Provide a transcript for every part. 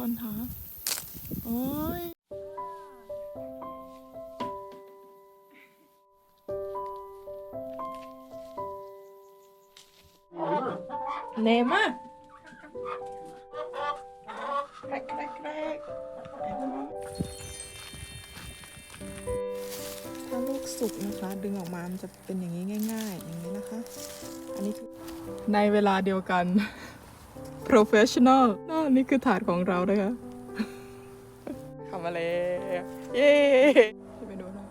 คนคะโอ้ยเนมากแกรกแกรกแกรกถ้าลูกสุกนะคะ ดึงออกมา มันจะเป็นอย่างนี้ง่าย ๆ อย่างนี้นะคะ อันนี้คือในเวลาเดียวกัน professional นี่คือถาดของเรานะคะทำมาเลยเย้ไปดูหนะ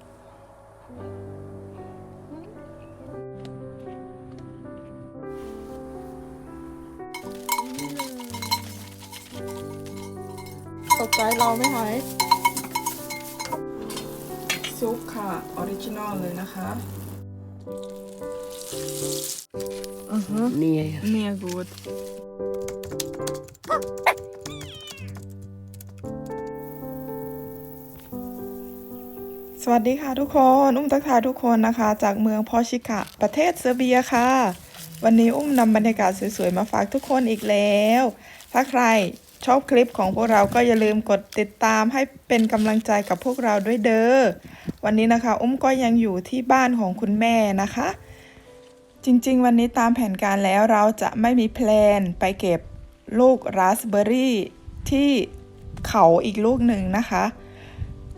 ตกใจเราไหมคะซุปค่ะออริจินอลเลยนะคะอือฮึ Nije. Nije good. สวัสดีค่ะทุกคน อุ้มทักทายทุกคนนะคะ จากเมืองพอชิกะ ประเทศเซอร์เบียค่ะ วันนี้อุ้มนำบรรยากาศสวยๆ มาฝากทุกคนอีกแล้ว ถ้าใครชอบคลิปของพวกเราก็อย่าลืมกดติดตามให้เป็นกำลังใจกับพวกเราด้วยเด้อ วันนี้นะคะ อุ้มก็ยังอยู่ที่บ้านของคุณแม่นะคะ จริงๆ วันนี้ตามแผนการแล้วเราจะไม่มีแพลนไปเก็บ ลูกราสเบอร์รี่ที่เขาอีกลูกหนึ่งนะคะ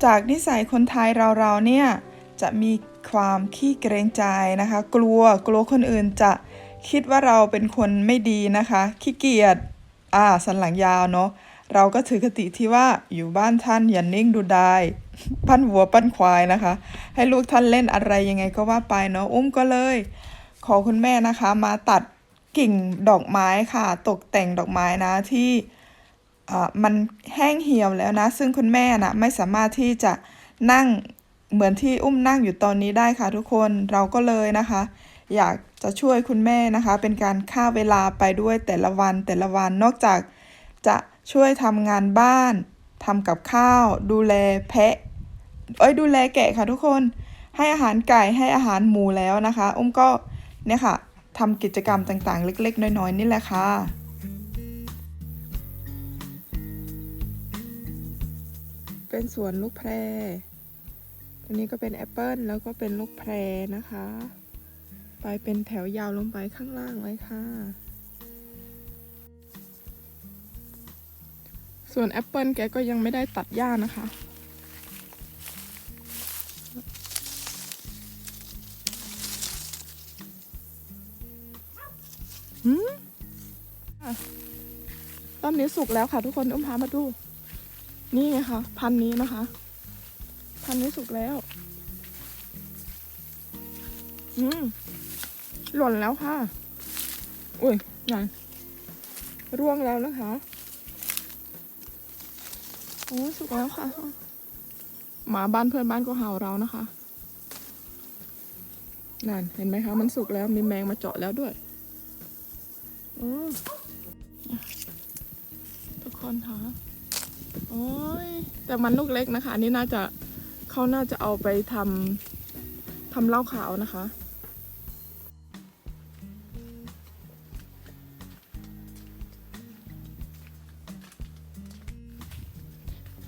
จากนิสัยคนไทยเราๆเนี่ยจะมีความขี้เกรงใจนะคะ กลัวกลัวคนอื่นจะคิดว่าเราเป็นคนไม่ดีนะคะขี้เกียจอ่าสันหลังยาวเนาะเราก็ถือคติที่ว่าอยู่บ้านท่านอย่านิ่งดูได้ปั้นวัวปั้นควายนะคะ ให้ลูกท่านเล่นอะไรยังไงก็ว่าไปเนาะอุ้มก็เลย ขอคุณแม่นะคะมาตัด กิ่งดอกไม้ค่ะ ตกแต่งดอกไม้นะที่มันแห้งเหี่ยวแล้วนะ ซึ่งคุณแม่นะไม่สามารถที่จะนั่งเหมือนที่อุ้มนั่งอยู่ตอนนี้ได้ค่ะทุกคนเราก็เลยนะคะ อยากจะช่วยคุณแม่นะคะ เป็นการฆ่าเวลาไปด้วยแต่ละวันแต่ละวันนอกจากจะช่วยทำงานบ้านทำกับข้าว ดูแลแพะเอ้ยดูแลแกะค่ะทุกคน ให้อาหารไก่ให้อาหารหมูแล้วนะคะ อุ้มก็เนี่ยค่ะ ทำกิจกรรมต่างๆ เล็ก ๆ น้อย ๆ นี่แหละค่ะเป็นสวนลูกแพรอันนี้ก็เป็นแอปเปิลแล้วก็เป็นลูกแพรนะคะ ไปเป็นแถวยาวลงไปข้างล่างเลยค่ะ ส่วนแอปเปิลแกก็ยังไม่ได้ตัดหญ้านะคะ ต้นนี้สุกแล้วค่ะ ทุกคนอุ้มพามาดู นี่ไงคะพันนี้นะคะ พันนี้สุกแล้ว อืมหล่นแล้วค่ะ อุ้ยนั่นร่วงแล้วนะคะโอ้สุกแล้วค่ะหมาบ้านเพื่อนบ้านก็เห่าเรานะคะนั่นเห็นไหมคะ มันสุกแล้วมีแมงมาเจาะแล้วด้วย ทุกคนคะโอ้ยแต่มันลูกเล็กนะคะ อันนี้น่าจะเขาน่าจะเอาไปทำทำเหล้าขาวนะคะ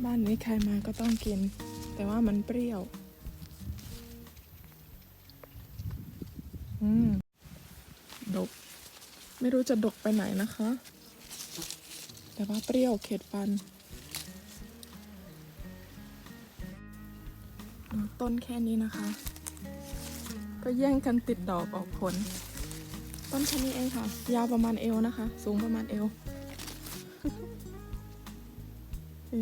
บ้านนี้ใครมาก็ต้องกิน แต่ว่ามันเปรี้ยว อืม ไม่รู้จะดกไปไหนนะคะ แต่ว่าเปรี้ยวเข็ดฟัน ต้นแค่นี้นะคะ ก็แย่งกันติดดอกออกผล ต้นแค่นี้เองค่ะ ยาวประมาณเอวนะคะ สูงประมาณเอวอ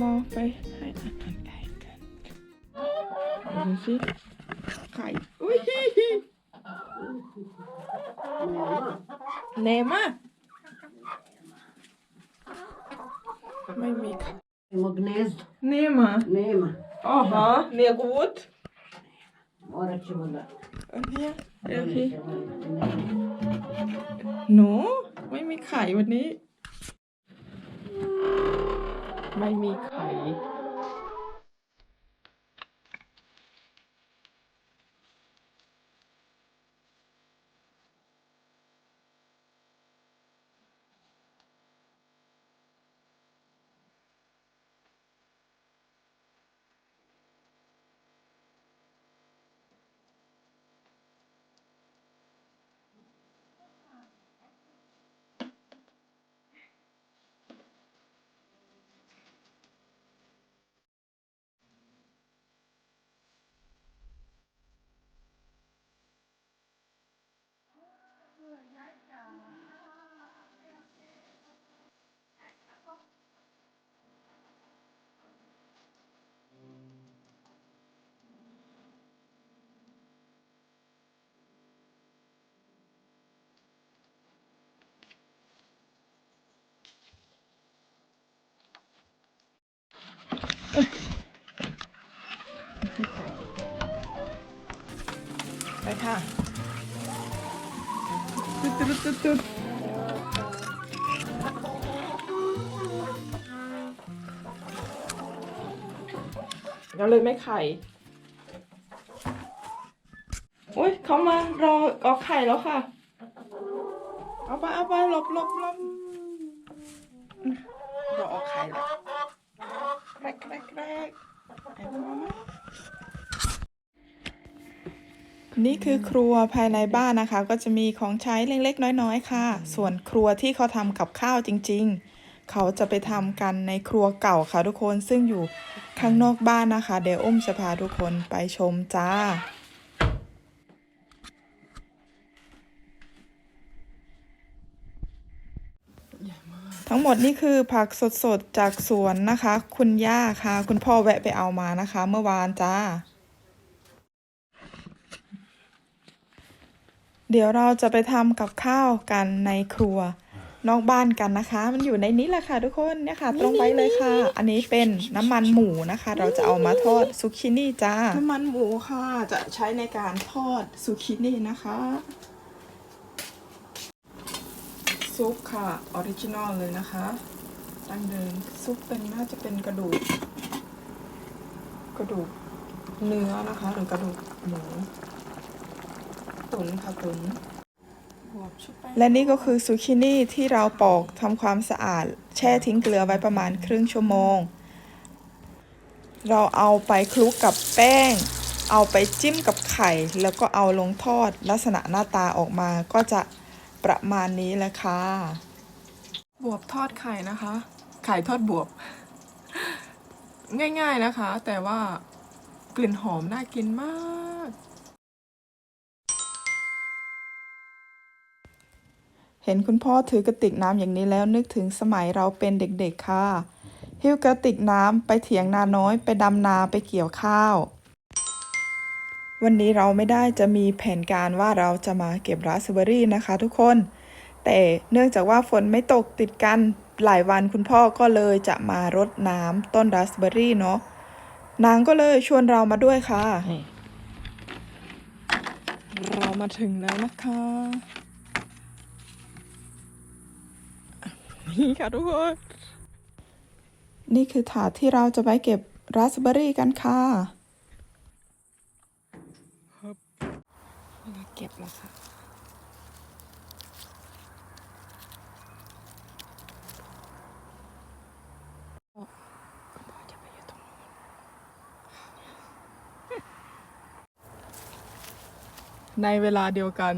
เดี๋ยวเราไปให้อาหารไก่กันดูสิไข่อุ้ยเนมากไม่มีไข่ Imamo gnezdo. Nema. Nema. Aha, nije gut. Morat ćemo da... Ja, Ok. หนูไม่มีไข่วันนี้ ไม่มีไข่ ค่ะตึ๊ดตึ๊ดตึ๊ดตึ๊ดเราเลยไม่ไข่อุ้ยเขามารอออกไข่แล้วค่ะ เอาไปเอาไปหลบหลบหลบรอออกไข่แล้วแกรกแกรกแกรกไอ้มา นี่คือครัวภายในบ้านนะคะ ก็จะมีของใช้เล็กๆ น้อยๆ ค่ะ ส่วนครัวที่เขาทำกับข้าวจริง ๆ เขาจะไปทำกันในครัวเก่าค่ะทุกคนซึ่งอยู่ข้างนอกบ้านนะคะ เดี๋ยวอุ้มจะพาทุกคนไปชมจ้าทั้งหมดนี่คือผักสดๆ จากสวนนะคะ คุณย่าค่ะ คุณพ่อแวะไปเอามานะคะ เมื่อวานจ้า เดี๋ยวเราจะไปทำกับข้าวกันในครัวนอกบ้านกันนะคะ มันอยู่ในนี้แหละค่ะทุกคนเนี่ยค่ะ ตรงไปเลยค่ะ อันนี้เป็นน้ำมันหมูนะคะ เราจะเอามาทอดซุกินี่จ้า น้ำมันหมูค่ะ จะใช้ในการทอดซุกินี่นะคะ ซุปค่ะออริจินอลเลยนะคะดั้งเดิมซุปเป็นน่าจะเป็นกระดูก กระดูกเนื้อนะคะ หรือกระดูกหมู ตุ๋นค่ะตุ๋นและนี่ก็คือซูชินี่ที่เราปอกทำความสะอาด แช่ทิ้งเกลือไว้ประมาณครึ่งชั่วโมง เราเอาไปคลุกกับแป้ง เอาไปจิ้มกับไข่ แล้วก็เอาลงทอดลักษณะหน้าตาออกมาก็จะประมาณนี้แหละค่ะ บวบทอดไข่นะคะ ไข่ทอดบวบ ง่ายๆนะคะ แต่ว่ากลิ่นหอมน่ากินมาก เห็นคุณพ่อถือกระติกน้ำอย่างนี้แล้วนึกถึงสมัยเราเป็นเด็กๆค่ะ หิ้วกระติกน้ำไปเถียงนาน้อยไปดำนาไปเกี่ยวข้าว วันนี้เราไม่ได้จะมีแผนการว่าเราจะมาเก็บราสเบอร์รี่นะคะ ทุกคน แต่เนื่องจากว่าฝนไม่ตกติดกันหลายวันคุณพ่อก็เลยจะมารดน้ำต้นราสเบอร์รี่เนาะนางก็เลยชวนเรามาด้วยค่ะ เรามาถึงแล้วนะคะ นี่ค่ะทุกคน นี่คือถาดที่เราจะไปเก็บราสเบอร์รี่กันค่ะเราเก็บแล้วค่ะคุณพ่อจะไปอยู่ตรงนู้นในเวลาเดียวกัน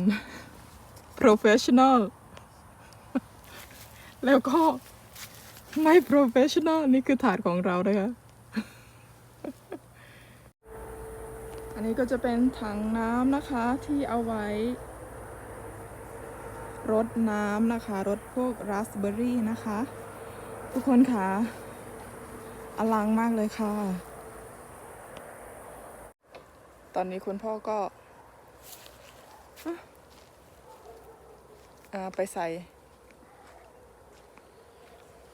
professional แล้วก็ไม่ professional นี่คือถาดของเรานะคะ อันนี้ก็จะเป็นถังน้ำนะคะที่เอาไว้รดน้ำนะคะรดพวกราสเบอร์รี่นะคะ ทุกคนค่ะอลังมากเลยค่ะ ตอนนี้คุณพ่อก็อ่าไปใส่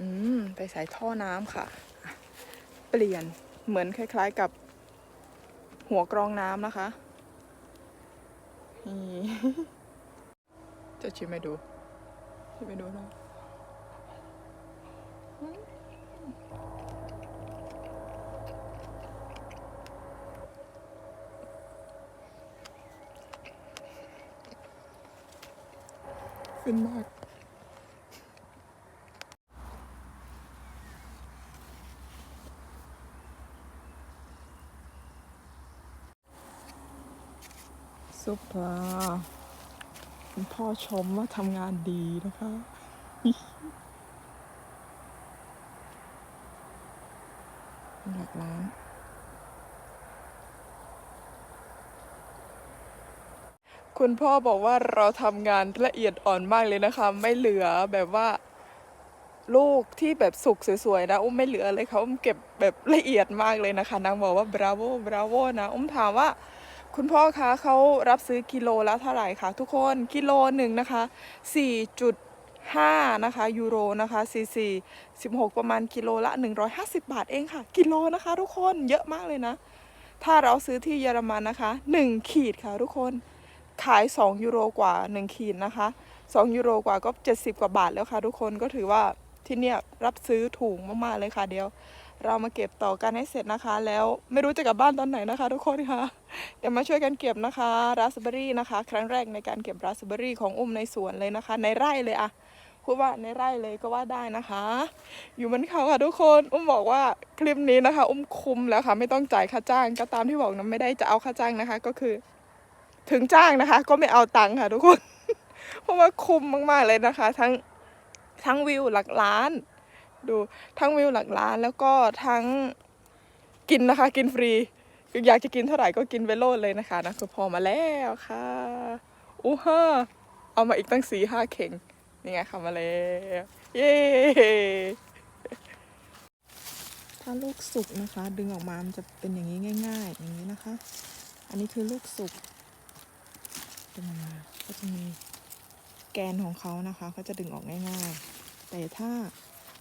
อืม ไปใส่ท่อน้ำค่ะ เปลี่ยนเหมือนคล้าย ๆกับ หัวกรองน้ำนะคะจะชิมให้ดู ชิมให้ดูนะฟินมาก ซุปปลาคุณพ่อชมว่าทำงานดีนะคะ หลักล้านคุณพ่อบอกว่าเราทำงานละเอียดอ่อนมากเลยนะคะ ไม่เหลือแบบว่า ลูกที่แบบสุกสวยๆนะอุ้มไม่เหลือเลยเขาอุ้มเก็บแบบละเอียดมากเลยนะคะนางบอกว่า bravo bravo นะอุ้มถามว่า คุณพ่อคะเขารับซื้อกิโลละเท่าไหร่คะทุกคนกิโลหนึ่งนะคะ 4.5 นะคะ ยูโรนะคะ44 16 ประมาณกิโลละ 150 บาทเองค่ะ กิโลนะคะ ทุกคนเยอะมากเลยนะ ถ้าเราซื้อที่เยอรมันนะคะ 1 ขีดค่ะทุกคนขาย 2 ยูโรกว่า 1 ขีดนะคะ 2 ยูโรกว่าก็ 70 กว่าบาทแล้วค่ะ ทุกคนก็ถือว่าที่เนี่ยรับซื้อถูกมากๆเลยค่ะเดี๋ยว เรามาเก็บต่อกันให้เสร็จนะคะ แล้วไม่รู้จะกลับบ้านตอนไหนนะคะ ทุกคนค่ะเดี๋ยวมาช่วยกันเก็บนะคะราสเบอรี่นะคะ ครั้งแรกในการเก็บราสเบอรี่ของอุ้มในสวนเลยนะคะ ในไร่เลยอะพูดว่าในไร่เลยก็ว่าได้นะคะ อยู่บนเขาค่ะทุกคนอุ้มบอกว่าคลิปนี้นะคะ อุ้มคุมแล้วค่ะ ไม่ต้องจ่ายค่าจ้างก็ตามที่บอกนะไม่ได้จะเอาค่าจ้างนะคะ ก็คือ ถึงจ้างนะคะ ก็ไม่เอาตังค์ค่ะ ทุกคน เพราะว่าคุมมากๆเลยนะคะ ทั้งทั้งวิวหลักล้าน ดูทั้งวิวหลักล้านแล้วก็ทั้งกินนะคะ กินฟรีอยากจะกินเท่าไหร่ก็กินไปโลดเลยนะคะนะคือพอมาแล้วค่ะอู้ฮ่าเอามาอีกตั้งสี่ห้าเข่งนี่ไงค่ะมาแล้วเย้ถ้าลูกสุกนะคะ ดึงออกมามันจะเป็นอย่างนี้ง่าย ๆ อย่างนี้นะคะ อันนี้คือลูกสุกดึงออกมาก็จะมีแกนของเขานะคะเขาจะดึงออกง่าย ๆ แต่ถ้า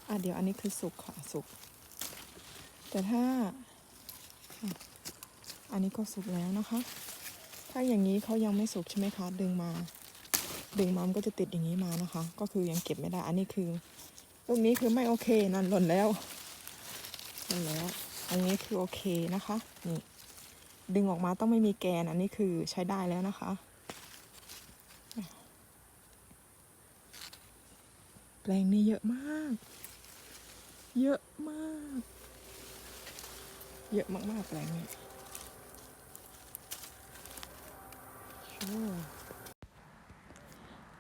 อะเดี๋ยวอันนี้คือสุกค่ะสุก แต่ถ้า อันนี้ก็สุกแล้วนะคะ ถ้าอย่างนี้เขายังไม่สุกใช่ไหมคะ ดึงมา ดึงมามันก็จะติดอย่างนี้มานะคะ ก็คือยังเก็บไม่ได้ อันนี้คือลูกนี้คือไม่โอเคนั่นหล่นแล้วหล่นแล้ว อันนี้คือโอเคนะคะ นี่ ดึงออกมาต้องไม่มีแกน อันนี้คือใช้ได้แล้วนะคะแปลงนี้เยอะมาก เยอะมาก เยอะมากๆแปลงนี้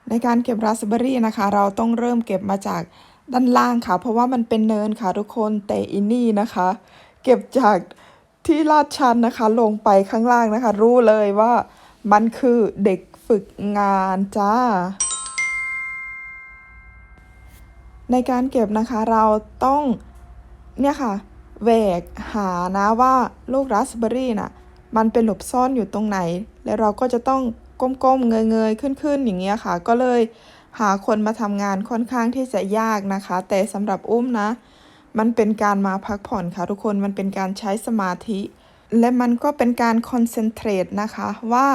ในการเก็บราสเบอรี่นะคะ เราต้องเริ่มเก็บมาจากด้านล่างค่ะ เพราะว่ามันเป็นเนินค่ะทุกคนแต่อินนี่นะคะ เก็บจากที่ลาดชันนะคะ ลงไปข้างล่างนะคะ รู้เลยว่ามันคือเด็กฝึกงานจ้า ในการเก็บนะคะเราต้องเนี่ยค่ะแหวกหานะว่าลูกราสเบอร์รี่น่ะมันเป็นหลบซ่อนอยู่ตรงไหน แล้วเราก็จะต้องก้มๆเงยๆขึ้นๆอย่างเงี้ยค่ะ ก็เลยหาคนมาทำงานค่อนข้างที่จะยากนะคะ แต่สำหรับอุ้มนะ มันเป็นการมาพักผ่อนค่ะทุกคนมันเป็นการใช้สมาธิ และมันก็เป็นการคอนเซนเทรตนะคะว่า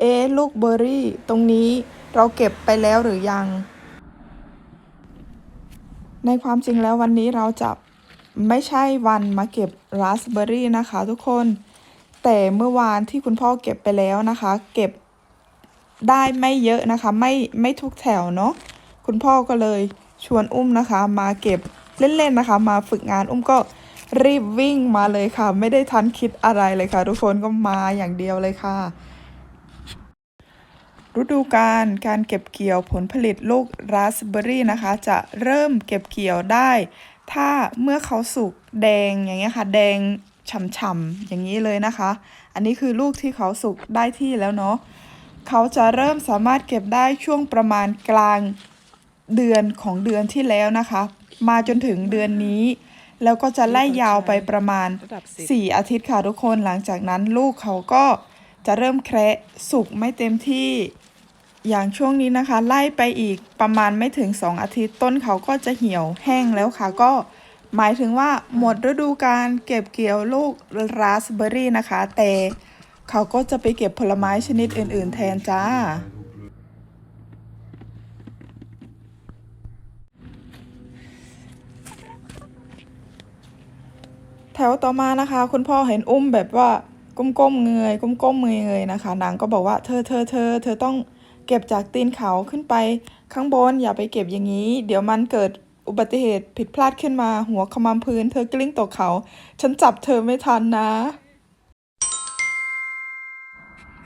เอ๊ลูกเบอร์รี่ตรงนี้เราเก็บไปแล้วหรือยัง ในความจริงแล้ววันนี้เราจะไม่ใช่วันมาเก็บราสเบอร์รี่นะคะทุกคน แต่เมื่อวานที่คุณพ่อเก็บไปแล้วนะคะ เก็บได้ไม่เยอะนะคะ ไม่ไม่ทุกแถวเนาะคุณพ่อก็เลยชวนอุ้มนะคะ มาเก็บเล่นๆนะคะ มาฝึกงานอุ้มก็รีบวิ่งมาเลยค่ะ ไม่ได้ทันคิดอะไรเลยค่ะ ทุกคนก็มาอย่างเดียวเลยค่ะ ฤดูกาลการเก็บเกี่ยวผลผลิตลูกราสเบอร์รี่นะคะ จะเริ่มเก็บเกี่ยวได้ ถ้าเมื่อเขาสุกแดงอย่างเงี้ยค่ะแดงฉ่ำๆอย่างนี้เลยนะคะ อันนี้คือลูกที่เขาสุกได้ที่แล้วเนาะเขาจะเริ่มสามารถเก็บได้ช่วงประมาณกลางเดือนของเดือนที่แล้วนะคะ มาจนถึงเดือนนี้ แล้วก็จะไล่ยาวไปประมาณสิบ4อาทิตย์ค่ะทุกคนหลังจากนั้นลูกเขาก็จะเริ่มแคระสุกไม่เต็มที่ อย่างช่วงนี้นะคะ ไล่ไปอีกประมาณไม่ถึง 2 อาทิตย์ต้นเขาก็จะเหี่ยวแห้งแล้วค่ะ ก็หมายถึงว่าหมดฤดูการเก็บเกี่ยวลูกราสเบอร์รี่นะคะ แต่เขาก็จะไปเก็บผลไม้ชนิดอื่น ๆ แทนจ้า แถวต่อมานะคะ คุณพ่อเห็นอุ้มแบบว่าก้มๆเงยก้มๆเงยๆนะคะนางก็บอกว่าเธอเธอเธอเธอต้อง เก็บจากตีนเขาขึ้นไปข้างบนอย่าไปเก็บอย่างนี้ เดี๋ยวมันเกิดอุบัติเหตุผิดพลาดขึ้นมาหัวขมำพื้น เธอกลิ้งตกเขา ฉันจับเธอไม่ทันนะ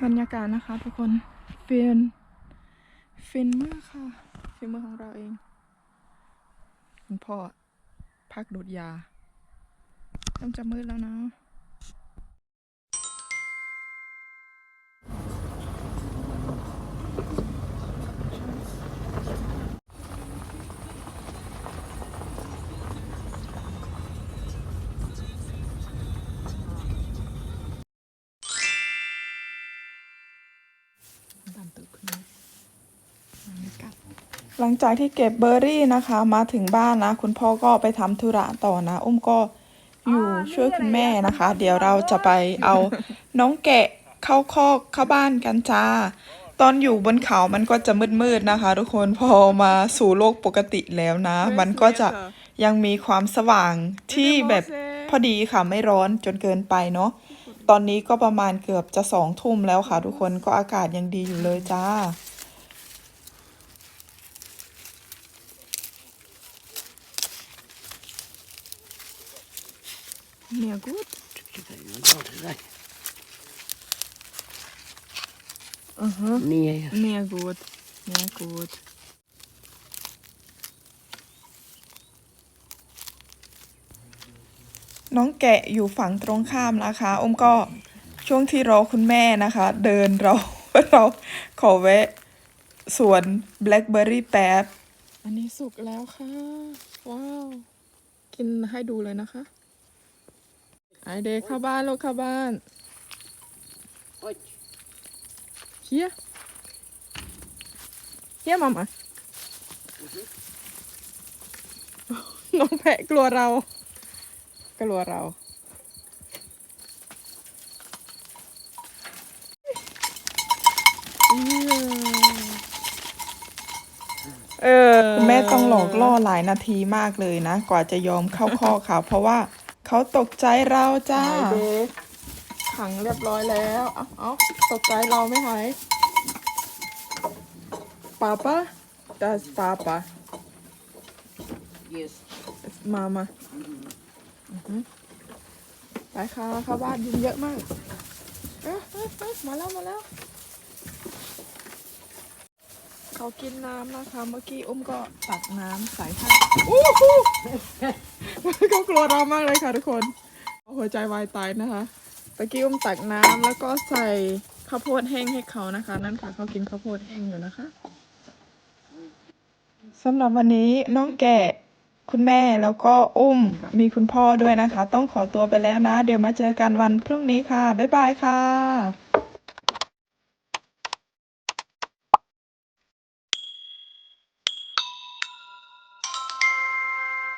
บรรยากาศนะคะทุกคนฟินฟินมากค่ะฟินมือของเราเองคุณพ่อพักดูดยาเริ่มจะมืดแล้วนะ หลังจากที่เก็บเบอร์รี่นะคะ มาถึงบ้านนะ คุณพ่อก็ไปทำธุระต่อนะ อุ้มก็อยู่ช่วยคุณแม่นะคะ เดี๋ยวเราจะไปเอาน้องแกะเข้าคอกเข้าบ้านกันจ้า ตอนอยู่บนเขามันก็จะมืดๆนะคะ ทุกคนพอมาสู่โลกปกติแล้วนะ มันก็จะยังมีความสว่างที่แบบพอดีค่ะไม่ร้อนจนเกินไปเนาะตอนนี้ก็ประมาณเกือบจะสองทุ่มแล้วค่ะ ทุกคนก็อากาศยังดีอยู่เลยจ้า Mehr gut. Aha. Nee, Mehr gut. Mehr gut. น้องแกะอยู่ฝั่งตรงข้ามนะคะ อมก็ช่วงที่รอคุณแม่นะคะ เดินเราเราขอแวะสวนแบล็คเบอร์รี่แป๊บ อันนี้สุกแล้วค่ะ ว้าว กินให้ดูเลยนะคะ ไอเด็กเข้าบ้านลูกเข้าบ้าน Oj. เฮียเฮียมามาน้องแพะกลัวเรา กลัวเรา เออ คุณแม่ต้องหลอกล่อหลายนาทีมากเลยนะ กว่าจะยอมเข้าข้อค่ะเพราะว่า เขาตกใจเราจ้าขังเรียบร้อยแล้วเอาเอาตกใจเราไหม่หายป้าป้า das Papa Yes. มามาอือฮึไปค่ะเข้าบ้านยุงเยอะมากเอ๊ะเอ๊ะเอ๊ะมาแล้ว มาแล้ว เขากินน้ำนะคะ เมื่อกี้อุ้มก็ตักน้ำใส่ให้อู้หูเขากลัวเรามากเลยค่ะทุกคน หัวใจวายตายนะคะเมื่อกี้อุ้มตักน้ำแล้วก็ใส่ข้าวโพดแห้งให้เขานะคะ นั่นค่ะเขากินข้าวโพดแห้งอยู่นะคะสำหรับวันนี้น้องแกะคุณแม่แล้วก็อุ้มมีคุณพ่อด้วยนะคะ ต้องขอตัวไปแล้วนะ เดี๋ยวมาเจอกันวันพรุ่งนี้ค่ะ บ๊ายบายค่ะ